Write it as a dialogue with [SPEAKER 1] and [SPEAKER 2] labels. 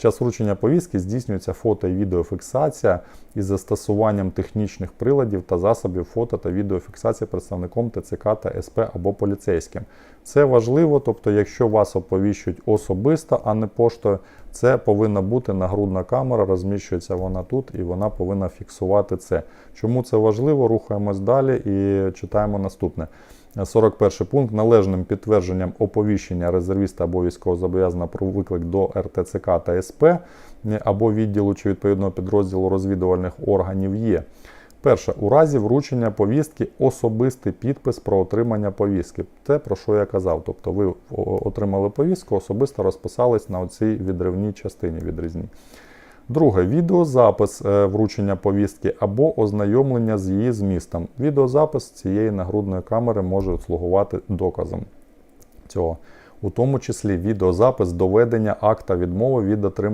[SPEAKER 1] Час вручення повістки здійснюється фото і відеофіксація із застосуванням технічних приладів та засобів фото та відеофіксації представником ТЦК та СП або поліцейським. Це важливо, тобто, якщо вас оповіщують особисто, а не поштою, це повинна бути нагрудна камера, розміщується вона тут і вона повинна фіксувати це. Чому це важливо? Рухаємось далі і читаємо наступне. 41 пункт належним підтвердженням оповіщення резервіста або військовозобов'язаного про виклик до РТЦК та СП або відділу чи відповідного підрозділу розвідувальних органів є. Перше, у разі вручення повістки особистий підпис про отримання повістки. Те, про що я казав. Тобто ви отримали повістку, особисто розписались на оцій відривній частині відрізній. Друге, відеозапис е, вручення повістки або ознайомлення з її змістом. Відеозапис цієї нагрудної камери може слугувати доказом цього, у тому числі відеозапис доведення акта відмови від отримання.